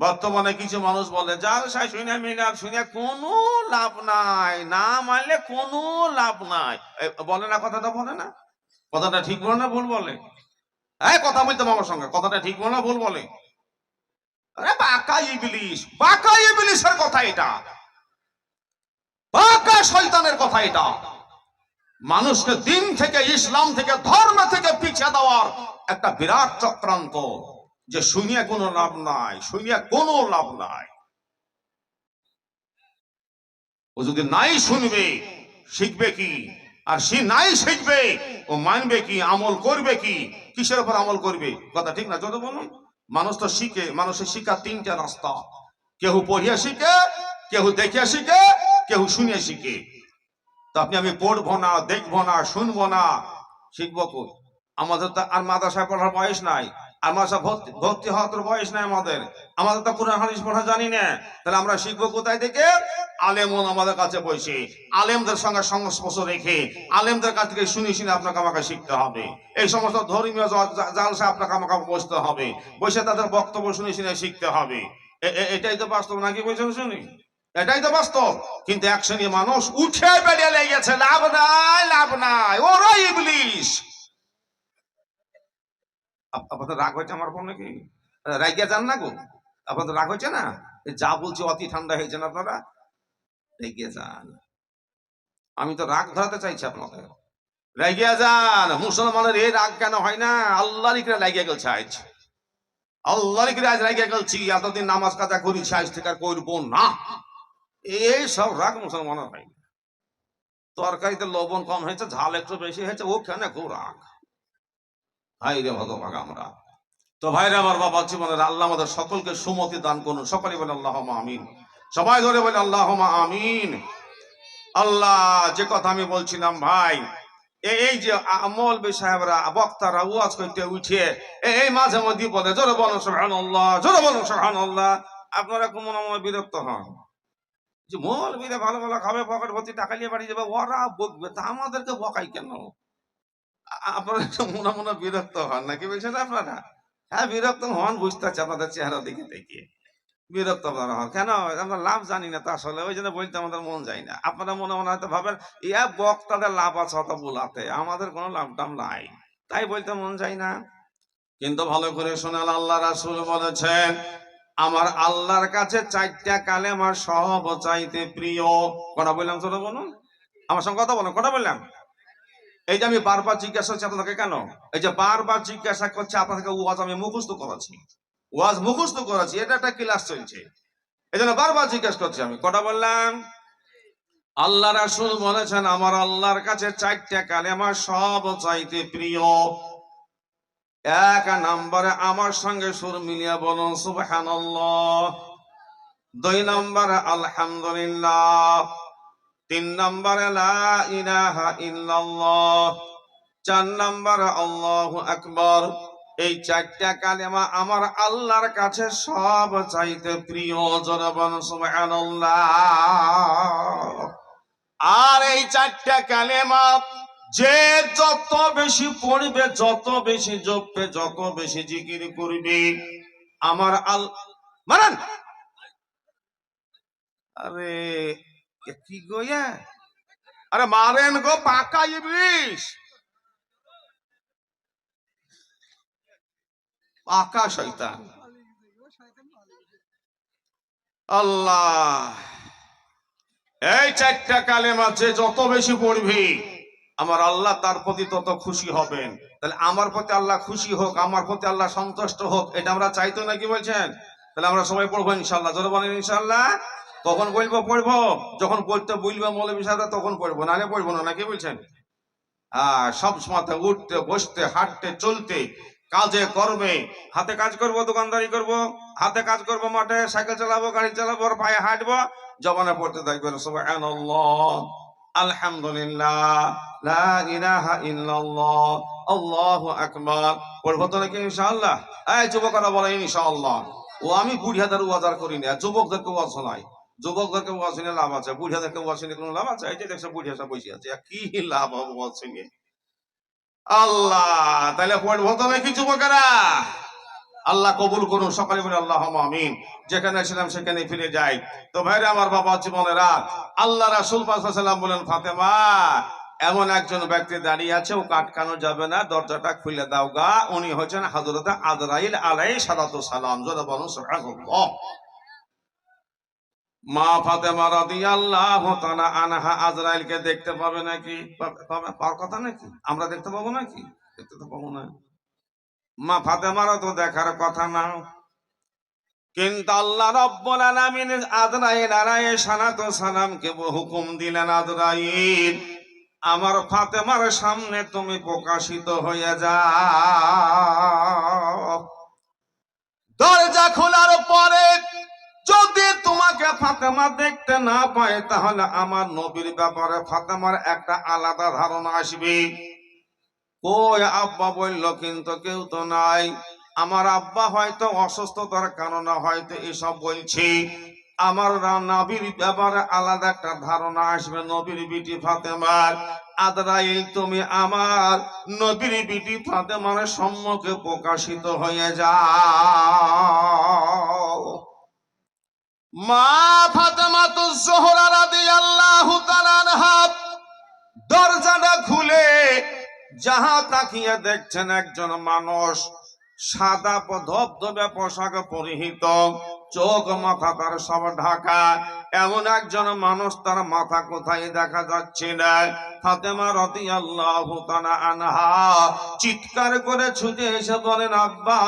বর্তমানে কিছু মানুষ বলে যার সাই, শুনে মিলাদ শুনে কোনো লাভ নাই, না মানলে কোনো লাভ নাই। বলে না কথাটা, বলে না? কথাটা ঠিক বলে না ভুল বলে? হ্যাঁ কথা বলতে আমার সঙ্গে, কথাটা ঠিক বলে না ভুল বলে? আরে কথা এটা। বাকা কথা এটা। মানুষকে দিন থেকে, ইসলাম থেকে, ধর্ম থেকে পিছিয়ে দেওয়ার একটা বিরাট চক্রান্ত। যে শুনিয়া কোনো লাভ নাই, শুনিয়া কোনো লাভ নাই। ও যদি নাই শুনবে, শিখবে কি? আর সে নাই শিখবে, ও মানবে কি, আমল করবে কি? কিসের উপর আমল করবে? কথা ঠিক না, যত বলুন। মানুষ তো শিখে, মানুষের শিক্ষা তিনটা রাস্তা। কেউ পড়িয়া শিখে কেউ দেখিয়া শিখে কেউ শুনিয়া শিখে। তো আপনি আমি পড়ব না, দেখব না, শুনব না। শিখব আমাদের তো আর মাদ্রাসায় পড়ার বয়স নাই। আর মাদ্রাসা ভর্তি ভর্তি হওয়ার বয়স নাই আমাদের। আমাদের তো কোরআন পড়া জানি না। তাহলে আমরা শিখব কোথায় থেকে? আলেমন আমাদের কাছে বসে। আলেমদের সঙ্গে সংস্পর্শ রেখে, আলেমদের কাছ থেকে শুনে আপনাকে আমাকে শিখতে হবে। এই সমস্ত ধর্মীয় জালসা আপনাকে আমাকে বসতে হবে। বসে তাদের বক্তব্য শুনে শুনে শিখতে হবে। এটাই তো বাস্তব নাকি বলছেন শুনি? এটাই তো বাস্তব। কিন্তু এক শ্রেণি মানুষ উঠে বেরিয়ে লেগেছে। লাভ নাই লাভ নাই। ওরা ইবলিশ! আপ- আপনাদের রাগ হয়েছে আমার উপর নাকি? রাইগা যান না গো। আপনাদের রাগ হয়েছে না? যা বলছি অতি ঠান্ডা হয়েছে না আপনারা? রেগে যান। আমি তো রাগ ধরাতে চাইছি আপনাদের। রেগে যান। মুসলমানের এই রাগ কেন হয় না? আল্লাহর ইকরে লাগিয়ে গেছে আজ আল্লাহর ইকরে আজ লাগিয়ে গেছি এতদিন নামাজ কাজা করেছি আজ থেকে করব না। এই সব রাগ মুসলমানের হয় না। তরকারিতে লবণ কম হয়েছে, ঝাল একটু বেশি হয়েছে ও ওখানে খুব রাগ। হাই রে ভগবান আমরা। তো ভাইরা আমার বাবা জীবনের আল্লাহ আমাদের সকলকে সুমতি দান করুন। সকলে বলে আল্লাহ আমিন। সবাই ধরে বলে আল্লাহ আমিন। আল্লাহ, যে কথা আমি বলছিলাম ভাই এই যে আমল সাহেবরা, বক্তারা ওয়াজ করতে উঠে এই মাঝে মধ্যে বলে জোরে বলো সোহান আল্লাহ জোরে বলো সোহান আল্লাহ আপনারা কোন মনে বিরক্ত হন। যে মল বিরে ভালো ভালো খাবে, পকেট ভর্তি টাকা নিয়ে বাড়ি যাবে, ওরা বকবে। তা আমাদেরকে বকাই কেন? আপনারা মনে মনে বিরক্ত হন নাকি বলছেন আপনারা? হ্যাঁ বিরক্ত হন, বুঝতে পারছি আপনাদের চেহারা দেখে বিরক্ত আপনারা হন। কেন? আমরা লাভ জানি না তা আসলে, ওই জন্য বলতে আমাদের মন যায় না। আপনারা মনে মনে হয়তো ভাবেন ইয়া বক্তাদের লাভ আছে অত বোলাতে। আমাদের কোনো লাভ টাম নাই। তাই বলতে মন যায় না। কিন্তু ভালো করে শোনাল আল্লাহ রাসূল বলেছেন, আমার আল্লাহর কাছে চারটা কালে আমার সব চাইতে প্রিয়। কটা বললাম ছোট বলুন আমার সঙ্গে কথা বলুন কটা বললাম? এই যে আমি বারবার জিজ্ঞাসা করছি আপনাকে কেন? এই যে বারবার জিজ্ঞাসা করছে, আপনাকে ওয়াজ আমি মুখস্থ করাচ্ছি। ওয়াজ মুখস্থ করাচ্ছি, এটা একটা ক্লাস চলছে। এই জন্য বারবার জিজ্ঞাসা করছি আমি, কটা বললাম? আল্লাহ রাসূল বলেছেন, আমার আল্লাহর কাছে চারটা কালেমা সব চাইতে প্রিয়। এক নম্বরে আমার সঙ্গে সুর মিলিয়া বলুন, সুবহানাল্লাহ। দুই নম্বরে আলহামদুলিল্লাহ। তিন নম্বরে চার নম্বরে আল্লাহু আকবার। এই চারটা কালেমা আমার আল্লাহর কাছে সব চাইতে প্রিয় জনবন আর এই চারটা কালেমা যে যত বেশি পড়বে, যত বেশি জপবে, যত বেশি জিকির করবে, আমার আল মারান! আরে কি আরে মারেন গো, পাকা ইবলিশ! পাকা শয়তান। আল্লাহ! এই চারটা কালেমা যে যত বেশি পড়বি, আমার আল্লাহ তার প্রতি তত খুশি হবেন। তাহলে আমার প্রতি আল্লাহ খুশি হোক, আমার প্রতি আল্লাহ সন্তুষ্ট হোক, এটা আমরা চাইতো নাকি বলছেন? তাহলে আমরা সবাই পড়ব ইনশাল্লাহ জোরে বলেন ইনশাল্লাহ কখন বলব? পড়ব। যখন পড়তে বলব মৌলবী সাহেবরা, তখন পড়ব। নাহলে পড়ব না, নাকি বলছেন? হ্যাঁ সব সময় উঠতে, বসতে, হাঁটতে, চলতে, কাজে, কর্মে। হাতে কাজ করব, দোকানদারি করব। হাতে কাজ করব, মাঠে সাইকেল চালাবো, গাড়ি চালাবো, আর পায়ে হাঁটবো। জবানে পড়তে সুবহানাল্লাহ। আলহামদুলিল্লাহ। লা ইলাহা পড়ব তো নাকি ইনশাআল্লাহ? যুবকরা বলে ইনশাআল্লাহ। ও আমি বুড়িয়াদের ওয়াজার করি না যুবকদেরকে ওয়াজ শোনাই। যুবকদেরকে ওয়াজ শুনে লাভ আছে, বুড়িয়াদেরকে ওয়াজ শুনে কোনো লাভ আছে? এই যে দেখছ সব বসে আছে কি লাভ হবে ওয়াজ শুনে আল্লাহ তাহলে পড়ব তো নাকি যুবকেরা? আল্লাহ কবুল করুন, সকালে বলে আল্লাহ আমিন। যেখানে ছিলাম সেখানে ফিরে যাই। তো ভাইরে আমার বাবা জীবনের, আল্লাহ রাসুল সাল্লাম বলেন, ফাতেমা, এমন একজন ব্যক্তি দাঁড়িয়ে আছে, ও কাটকানো যাবে না, দরজাটা খুলে দাও গা। উনি হচ্ছেন হাজরত আদরাইল আলাই সালাতু সালাম। জোরে বলুন মা ফাতেমা রাদিয়াল্লাহু তাআলা আনহা আজরাইলকে দেখতে পাবে নাকি? পাবে- পাওয়ার কথা নাকি? আমরা দেখতে পাবো নাকি? দেখতে তো পাবো না। মা ফাতেমারও তো দেখার কথা না। কিন্তু আল্লাহ রব্বুল আলামিন আজরাইল আলাইহিস সালাতু সালামকে হুকুম দিলেন, আজরাইল, আমার ফাতেমার সামনে তুমি প্রকাশিত হয়ে যাও। দরজা খোলার পরে তোমাকে ফাতেমা দেখতে না পায়, তাহলে আমার নবীর ব্যাপারে ফাতেমার একটা আলাদা ধারণা আসবে। কই আব্বা বলল, কিন্তু কেউ তো নাই। আমার আব্বা হয়তো অসুস্থতার কারণে হয়তো এসব বলছি। আমার নবীর ব্যাপারে আলাদা একটা ধারণা আসবে, নবীর বিটি ফাতেমার। আদরাইল, তুমি আমার নবীর বিটি ফাতেমার সম্মুখে প্রকাশিত হয়ে যাও। মা ফাতেমা তো জোহরা রাদিয়াল্লাহু তাআলা আনহা দরজাটা খুলে যাহা তাকিয়ে দেখছেন একজন মানুষ সাদা ধবধবে পোশাক পরিহিত। চোখ মাথা তার সব ঢাকা। এমন একজন মানুষ তার মাথা কোথায় দেখা যাচ্ছে না। ফাতেমা রতি আল্লাহ আনহা চিৎকার করে ছুটে এসে বলেন, আব্বা,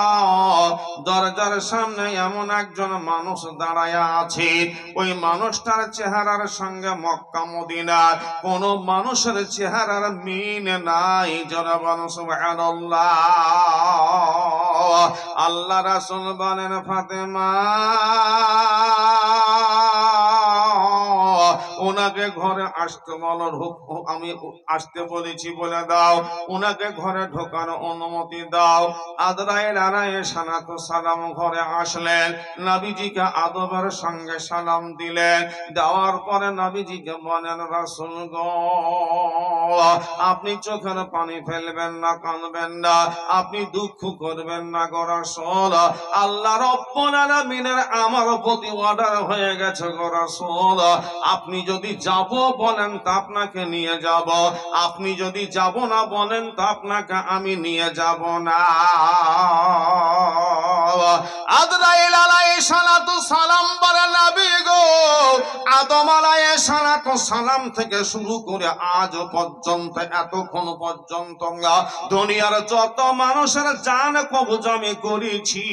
দরজার সামনে এমন একজন মানুষ দাঁড়ায় আছে। ওই মানুষটার চেহারার সঙ্গে মক্কা মদিনার কোন মানুষের চেহারার মিন নাই যারা মানুষ আল্লাহ রাসুল বলেন ফাতেমা ওনাকে ঘরে আসতে বলো, ঢুক- আমি আসতে বলেছি বলে দাও। ওনাকে ঘরে ঢোকার অনুমতি দাও। আদরাইল আরায়ে সালাত সালাম ঘরে আসলেন। নবীজিকে আদবের সঙ্গে সালাম দিলেন। দেওয়ার পরে নবীজিকে বলেন, রাসূল গো, আপনি চোখের পানি ফেলবেন না কানবেন না, আপনি দুঃখ করবেন না গো রাসূল। আল্লাহ রব্বুল আলামিনের আমার প্রতি অর্ডার হয়ে গেছে গো রাসূল। আপনি যদি যাব বলেন তা আপনাকে নিয়ে যাব। আপনি যদি যাব না বলেন তা আপনাকে আমি নিয়ে যাব না। সালাম থেকে শুরু করে আজ পর্যন্ত, এতক্ষণ পর্যন্ত দুনিয়ার যত মানুষের জান কবজ আমি করেছি,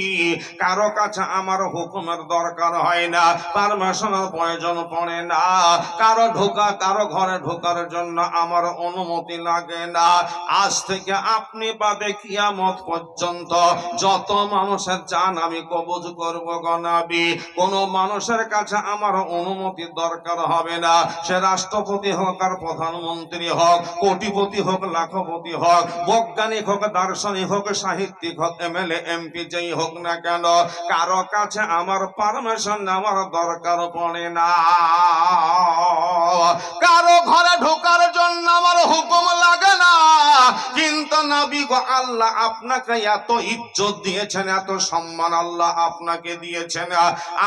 কারও কাছে আমার হুকুমের দরকার হয় না পারমিশনের প্রয়োজন পড়ে না, কারও ঢোকা, কারও ঘরে ঢোকার জন্য আমার অনুমতি লাগে না। আজ থেকে আপনি বাদে কিয়ামত পর্যন্ত যত মানুষের চান, আমি কবজ করব গনাবি কোন মানুষের কাছে আমার অনুমতি দরকার হবে না। সে রাষ্ট্রপতি হোক আর প্রধানমন্ত্রী হোক, কোটিপতি হোক, লাখপতি হোক, বৈজ্ঞানিক হোক, দার্শনিক হোক, সাহিত্যিক হোক, এমএলএ, এমপি, যেই হোক না কেন, কারও কাছে আমার পারমিশন আমার দরকার পড়ে না। কারও ঘরে ঢোকার জন্য আমার হুকুম লাগে না। কিন্তু নবী গো আল্লাহ আপনাকে এত ইজ্জত দিয়েছেন, এত সম্মান আল্লাহ আপনাকে দিয়েছেন।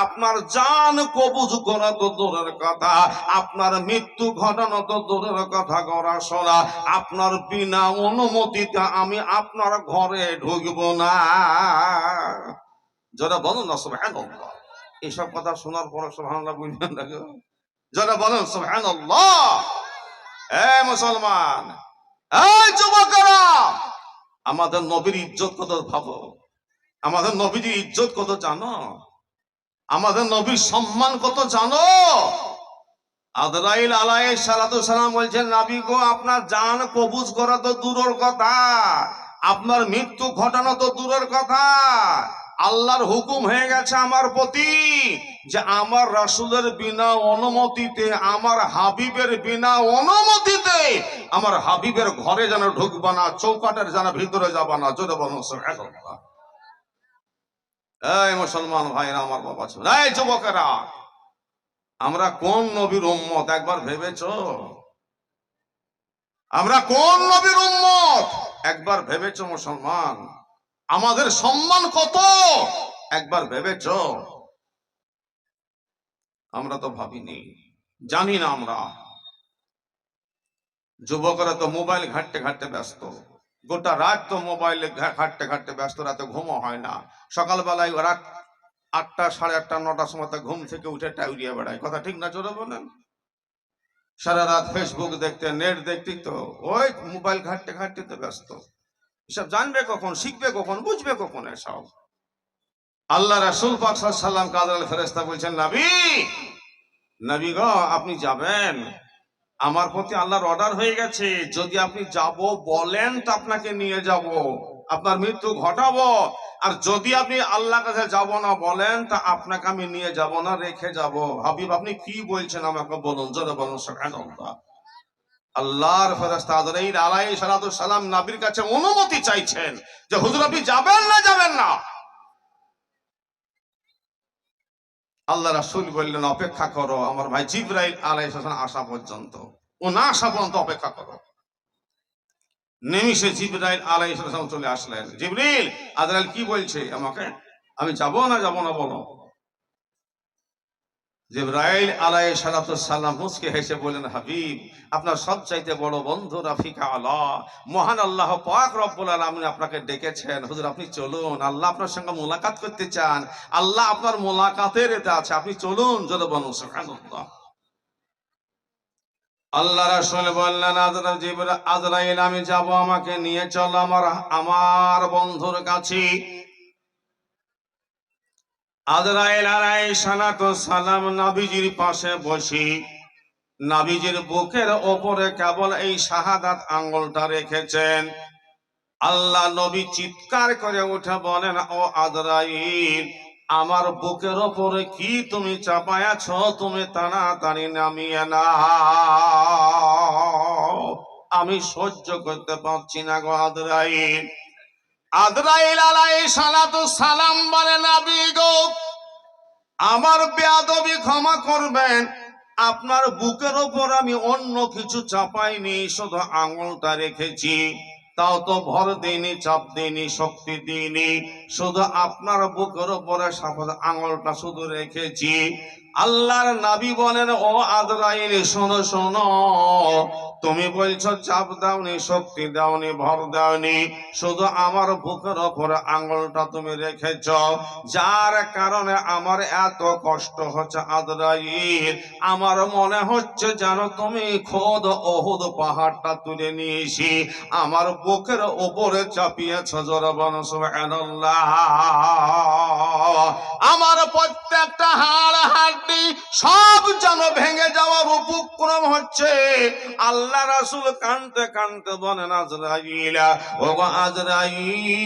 আপনার জান কবুজ করা তো দূরের কথা, আপনার মৃত্যু ঘটানো তো দূরের কথা গড়া শোনা, আপনার বিনা অনুমতিতে আমি আপনার ঘরে ঢুকব না। যারা বলুন না, সুবহানাল্লাহ। এইসব কথা শোনার পর সুবহানাল্লাহ বুঝবেন না যারা বলেন, সুবহানাল্লাহ। এ মুসলমান এই যুবকেরা, আমাদের নবীর ইজ্জত কত ভাবো? আমাদের নবীর ইজ্জত কত জানো? আমাদের নবীর সম্মান কত জানো? আদরাইল আলাই সালাতু সালাম বলছেন নাবি গো, আপনার জান কবুজ করা তো দূরের কথা। আপনার মৃত্যু ঘটানো তো দূরের কথা। আল্লাহর হুকুম হয়ে গেছে আমার প্রতি যে আমার রাসূলের বিনা অনুমতিতে, আমার হাবিবের বিনা অনুমতিতে আমার হাবিবের ঘরে যেন ঢুকবা না চৌকাটের যেন ভিতরে যাবা না। জোরে বলুন, সুবহানাল্লাহ। এই মুসলমান ভাইরা, আমার বাবা ছিল। এই যুবকেরা, আমরা কোন নবীর উম্মত, একবার ভেবেছো? আমরা কোন নবীর উম্মত? একবার ভেবেছো মুসলমান? আমাদের সম্মান কত? একবার ভেবেছ? আমরা তো ভাবিনি। জানি না আমরা। যুবকরা তো মোবাইল ঘাটতে ঘাটতে ব্যস্ত। গোটা রাত তো মোবাইলে ঘাটতে ঘাটতে ব্যস্ত, রাতে ঘুমও হয় না। সকালবেলায় রাত আটটা, সাড়ে আটটা, নটার সময় ঘুম থেকে উঠে টাউরিয়া বেড়ায়। কথা ঠিক না চলে বলেন? সারা রাত ফেসবুক দেখতে নেট দেখতে তো ওই মোবাইল ঘাটতে ঘাটতে তো ব্যস্ত। এসব জানবে কখন, শিখবে কখন, বুঝবে কখন এসব? আল্লাহ রাসুল পাক সাল্লাম কাদাল ফেরেস্তা বলছেন, নবী নবী গো, আপনি যাবেন? আমার প্রতি আল্লাহর অর্ডার হয়ে গেছে। যদি আপনি যাব, বলেন তো আপনাকে নিয়ে যাব। আপনার মৃত্যু ঘটাবো। আর যদি আপনি আল্লাহ কাছে যাব না, বলেন তা আপনাকে আমি নিয়ে যাব না, রেখে যাব। হাবিব, আপনি কি বলছেন আমাকে বলুন? জোরে বলুন আল্লাহর আজরাইল আলাইহিস সালাতু সালাম নবীর কাছে অনুমতি চাইছেন যে, হুজুর আপনি যাবেন না যাবেন না। আল্লাহ রাসুল বললেন, অপেক্ষা করো, আমার ভাই জিব্রাইল আলাইহিস সালাম আসা পর্যন্ত। ও না আসা পর্যন্ত অপেক্ষা করো। নেমিষে জিব্রাইল আলাইহিস সালাম চলে আসলেন। জিবরিল, আজরাইল কি বলছে আমাকে? আমি যাব না যাব না বলো। জিব্রাইল আলাই সালাম মুসকে হেসে বলেন হাবিব, আপনার সবচাইতে বড় বন্ধু রাফিকা আল্লাহ মহান আল্লাহ পাক রব্বুল আলামিন আপনাকে ডেকেছেন। হুজুর, আপনি চলুন। আল্লাহ আপনার সঙ্গে মোলাকাত করতে চান। আল্লাহ আপনার মোলাকাতের এতে আছে। আপনি চলুন, জোরে বলুন আল্লাহ রাসূল বললেন, আজরা জিবরা আজরাইল, আমি যাব আমাকে নিয়ে চল আমার আমার বন্ধুর কাছে। আজরাইল আলাই সালাতু সালাম নবীজির পাশে বসি। নবীজির বুকের ওপরে কেবল এই শাহাদাত আঙ্গুলটা রেখেছেন। আল্লাহ নবী চিৎকার করে উঠে বলেন, ও আজরাইল আমার বুকের ওপরে কি তুমি চাপায়াছ তুমি তাড়াতাড়ি নামিয়ে না আমি সহ্য করতে পারছি না গো আজরাইল আদরাইল আলাই সালাতু সালাম বলে নাবি গো। আমার বেয়াদবি ক্ষমা করবেন, আপনার বুকের ওপর আমি অন্য কিছু চাপাইনি, শুধু আঙুলটা রেখেছি। তাও তো ভর দিইনি, চাপ দিইনি, শক্তি দিইনি। শুধু আপনার বুকের সাপোজ আঙুলটা শুধু রেখেছি। আল্লাহর নাবি বলেন, ও আদরাইল শোনো শোনো। তুমি বলছো, চাপ দাওনি, শক্তি দাওনি, ভর দাওনি। শুধু আমার বুকের ওপরে আঙুলটা তুমি রেখেছ। যার কারণে আমার এত কষ্ট হচ্ছে আদরাইল আমার মনে হচ্ছে যেন তুমি খোদ ওহুদ পাহাড়টা তুলে নিয়েছি। আমার বুকের ওপরে চাপিয়েছ জোরবান আমার প্রত্যেকটা হাড়, হাড্ডি সব যেন ভেঙে যাওয়ার উপক্রম হচ্ছে। আল্লাহ রাসুল কানতে কানতে বলেন, আজরাইল ও আজরাইল।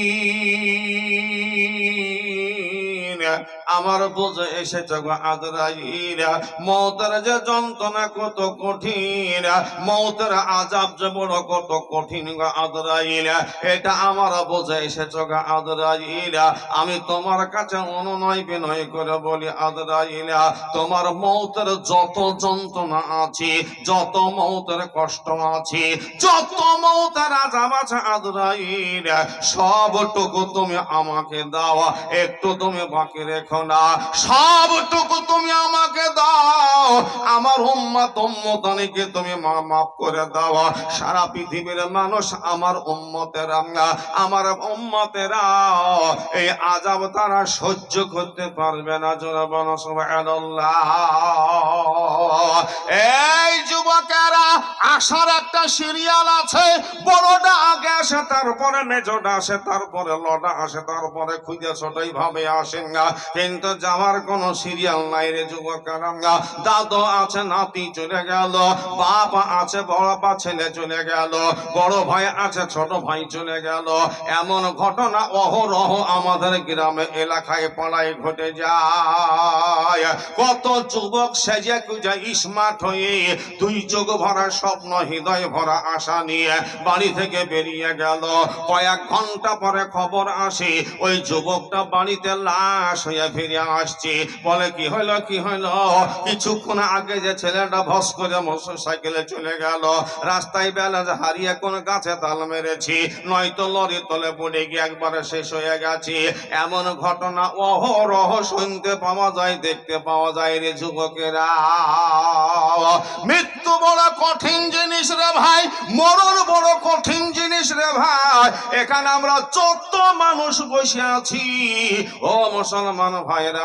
আমার বোঝে এসেছে গো আজরাইল। মৌতের যে যন্ত্রণা কত কঠিন, মৌতের আজাব যে বড় কত কঠিন গো আজরাইল। এটা আমার বোঝে এসেছে গো আজরাইল। আমি তোমার কাছে অনুনয় বিনয় করে বলি, আজরাইল, তোমার মৌতের যত যন্ত্রণা আছে, যত মৌতের কষ্ট আছে, যত মৌতের আজাব আছে আজরাইল, সবটুকু তুমি আমাকে দাও, একটু তুমি বাকি রেখো। না সবটুকু তুমি আমার আমার উম্মাত উম্মতানিকে তুমি মা- মাফ করে দাও। সারা পৃথিবীর মানুষ আমার উম্মতেরা আমার উম্মতেরা এই আজাব তারা সহ্য করতে পারবে না জোরাবান এই যুবকেরা আসার একটা সিরিয়াল আছে, বড়টা আগে আসে, তারপরে মেজোটা আসে, তারপরে লটা আসে, তারপরে খুঁজে ছোটই ভাবে আসেন না। কিন্তু যাওয়ার কোনো সিরিয়াল নাই রে যুবকেরা, দাদু আছে, নাতি চলে গেল বাপ আছে, বড় বা ছেলে চলে গেল, বড় ভাই আছে, ছোট ভাই চলে গেল। এমন ঘটনা অহরহ আমাদের গ্রামে এলাকায় পাড়ায় ঘটে যায়। কত যুবক সেজে কুজে স্মার্ট হয়ে দুই চোখ ভরা স্বপ্ন, হৃদয় ভরা আশা নিয়ে বাড়ি থেকে বেরিয়ে গেল। কয়েক ঘণ্টা পরে খবর আসে, ওই যুবকটা বাড়িতে লাশ হয়ে ফিরে আসছে। বলে, কি হলো কি হলো? কিছুক্ষণ আগে যে ছেলেটা ভস করে মোটর সাইকেলে চলে গেল, রাস্তায় ব্যালেন্স হারিয়ে কোন গাছে তাল মেরেছি, নয়তো লরি তলে পড়ে গিয়ে একবারে শেষ হয়ে গেছি। এমন ঘটনা অহরহ শুনতে পাওয়া যায়, দেখতে পাওয়া যায় রে যুবকেরা। মৃত্যু বড় কঠিন জিনিস রে ভাই, মরণ বড় কঠিন জিনিস রে ভাই। এখানে আমরা চোদ্দ মানুষ বসে আছি। ও মুসলমান ভাইরা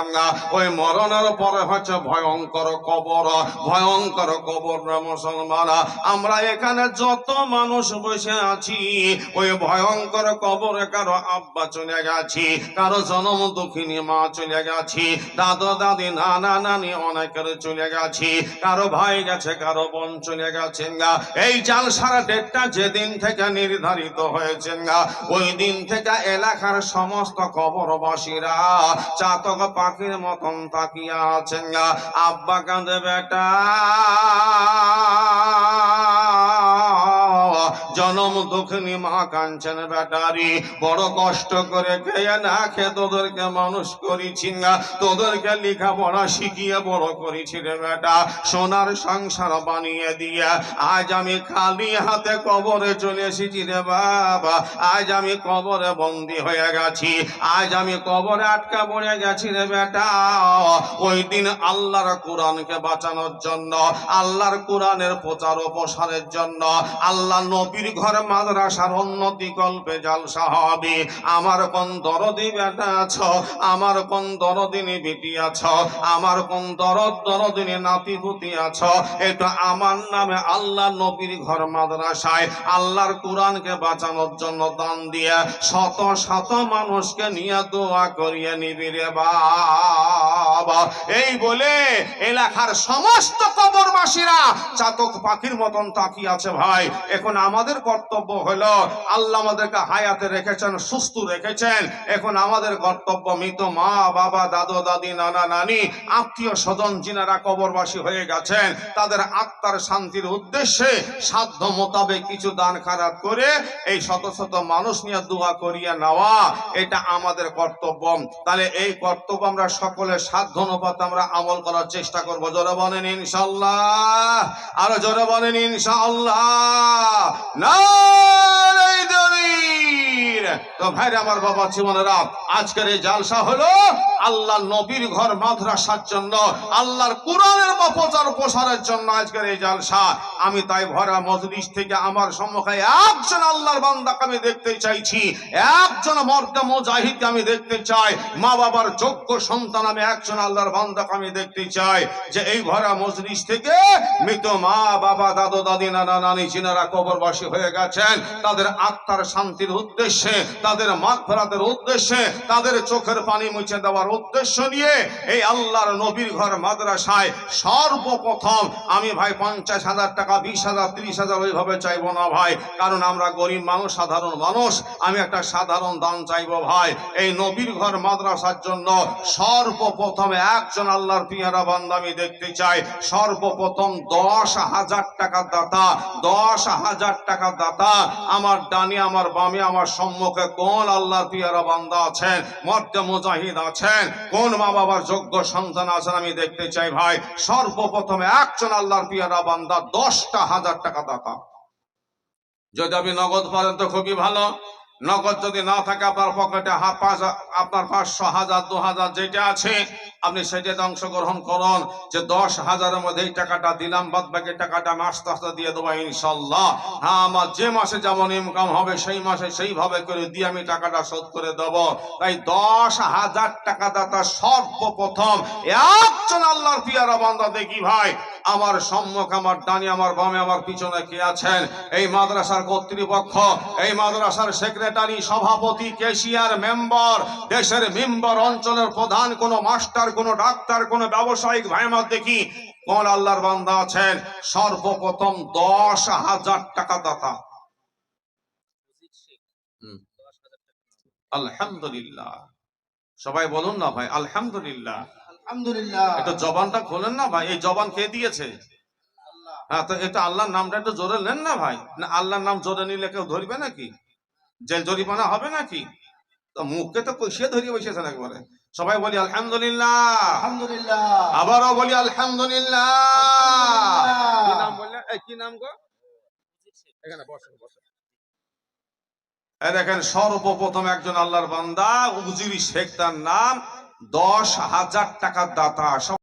ওই মরণের পরে হচ্ছে ভয়ঙ্কর কবর, ভয়ঙ্কর কবর মুসলমান। আমরা এখানে যত মানুষ বসে আছি, ওই ভয়ঙ্কর কবরে কারও আব্বা চলে গেছি, কারও জনম দুঃখিনী মা চলে গেছি, দাদা, দাদি, নানা, নানি অনেকের চলে গেছি, কারও ভাই গেছে, কারও বোন চলে গেছে গা। এই জাল সারা ডেটটা যেদিন থেকে নির্ধারিত হয়েছে গা, ওই দিন থেকে এলাকার সমস্ত কবরবাসীরা চাতক পাখির মতন তাকিয়া আছেন গা। আব্বা কাঁদে বেটা। জনম দুঃখিনী মা কাঞ্চন বেটারি বড় কষ্ট করে খেয়ে না খেয়ে তোদেরকে মানুষ করেছি তোদেরকে লেখাপড়া শিখিয়ে বড় করেছি রে বেটা। সোনার সংসার বানিয়ে দিয়ে। আজ আমি খালি হাতে কবরে চলে এসেছি রে বাবা। আজ আমি কবরে বন্দি হয়ে গেছি। আজ আমি কবরে আটকা পড়ে গেছি রে বেটা। ওই দিন আল্লাহর কোরআনকে বাঁচানোর জন্য, আল্লাহর কোরআনের প্রচার ও প্রসারের জন্য, আল্লাহ নবীর ঘর মাদ্রাসার উন্নতি কল্পে জালসা হবে আমার কোন দরদি বেটা আছো? আমার কোন দরদিনী বেটি আছো? আমার কোন দরদ দরদিনী নাতি পুতি আছো? এটা আমার নামে আল্লাহ নবীর ঘর মাদ্রাসায় আল্লাহর কোরআনকে বাঁচানোর জন্য দান দিয়ে শত শত মানুষকে নিয়ে দোয়া করিয়ে নিবি রে বাবা। এই বলে এলাকার সমস্ত কবরবাসীরা চাতক পাখির মতন তাকিয়ে আছে ভাই। এখন আমাদের কর্তব্য হলো, আল্লাহ আমাদেরকে হায়াতে রেখেছেন, সুস্থ রেখেছেন। এখন আমাদের কর্তব্য মৃত মা, বাবা, দাদু, দাদি, নানা, নানি, আত্মীয় স্বজন যিনারা কবরবাসী হয়ে গেছেন, তাদের আত্মার শান্তির উদ্দেশ্যে সাধ্য মোতাবেক কিছু দান খারাপ করে এই শত শত মানুষ নিয়ে দোয়া করিয়া নেওয়া, এটা আমাদের কর্তব্য। তাহলে এই কর্তব্য আমরা সকলে সাধ্য অনুপাত আমরা আমল করার চেষ্টা করব। জোরে বলেন ইনশাল্লাহ আরও জোরে বলেন তাকবীর। তো আমার বাবা জীবনেরা আজকের এই জালসা হলো আল্লাহ নবীর ঘর মাদ্রাসার জন্য, আল্লাহর কোরআনের প্রসারের জন্য আজকের এই জালসা। আমি তাই ভরা মজলিস থেকে আমার সম্মুখে একজন আল্লাহর বান্দাকে আমি দেখতে চাইছি। একজন মর্দা মুজাহিদকে আমি দেখতে চাই। মা বাবার যোগ্য সন্তান আমি একজন আল্লাহর বান্দাকে আমি দেখতে চাই। যে এই ভরা মজলিস থেকে মৃত মা বাবা, দাদু, দাদি, নানা, নানি চিনারা কবরবাসী হয়ে গেছেন, তাদের আত্মার শান্তির উদ্দেশ্যে, তাদের মাঠ ফেরাতের উদ্দেশ্যে, তাদের চোখের পানি মুছে দেওয়ার উদ্দেশ্য নিয়ে এই আল্লাহর নবীর ঘর মাদ্রাসায় সর্বপ্রথম আমি ভাই পঞ্চাশ হাজার টাকা, বিশ হাজার, ত্রিশ হাজার ওইভাবে চাইব না ভাই, কারণ আমরা গরিব মানুষ, সাধারণ মানুষ, আমি একটা সাধারণ দান চাইব ভাই। এই নবীর ঘর মাদ্রাসার জন্য সর্বপ্রথম একজন আল্লাহর পিয়ারা বান্দা আমি দেখতে চাই। সর্বপ্রথম দশ হাজার টাকা দাতা, দশ হাজার টাকা দাতা, আমার ডানে, আমার বামে, আমার সম্মুখে কোন আল্লাহ পিয়ারা বান্দা আছেন? মধ্য মুজাহিদ আছেন? কোন মা বাবার যোগ্য সন্তান আছেন? আমি দেখতে চাই ভাই, সর্বপ্রথমে একজন আল্লাহর পিয়ারা বান্দা দশটা হাজার টাকা দাতা। যদি আপনি নগদ পারেন তো খুবই ভালো। নগদ যদি না থাকে আপনার পকেটে আপনার পাঁচশো হাজার, দু হাজার যেটা আছে, আপনি সেটাতে অংশগ্রহণ করুন যে দশ হাজারের মধ্যে এই টাকাটা দিলাম, বাদ বাকি টাকাটা আমি আস্তে আস্তে দিয়ে দেবো ইনশাল্লাহ। হ্যাঁ আমার যে মাসে যেমন ইনকাম হবে, সেই মাসে সেইভাবে করে দিয়ে আমি টাকাটা শোধ করে দেব। তাই দশ হাজার টাকা দাতা সর্বপ্রথম একজন আল্লাহর পিয়ারা বান্দা দেখি ভাই? আমার সম্মুখ, আমার ডানি, আমার বামে, আমার পিছনে কে আছেন? এই মাদ্রাসার কর্তৃপক্ষ, এই মাদ্রাসার সেক্রেটারি, সভাপতি, কেশিয়ার মেম্বার, দেশের মেম্বার, অঞ্চলের প্রধান, কোন মাস্টার, কোন ডাক্তার, কোন ব্যবসায়িক ভাই আমার দেখি, কোন আল্লাহর বান্দা আছেন? সর্বপ্রথম দশ হাজার টাকা দাতা। হুম। আলহামদুলিল্লাহ। সবাই বলুন না ভাই, আলহামদুলিল্লাহ। এটা জবানটা খোলেন না ভাই? এই জবান খেয়ে দিয়েছে? হ্যাঁ তো এটা আল্লাহর নামটা একটু জোরে নেন না ভাই? না আল্লাহর নাম জোরে নিলে কেউ ধরবে নাকি? জেল জরিমানা হবে নাকি? তো মুখকে তো ধরিয়ে বসেছেন একবারে। সবাই বলি আলহামদুলিল্লাহ। আবারও বলি আলহামদুলিল্লাহ। দেখেন সর্বপ্রথম একজন আল্লাহর বান্দা উজির শেখ তার নাম। দশ হাজার টাকার দাতা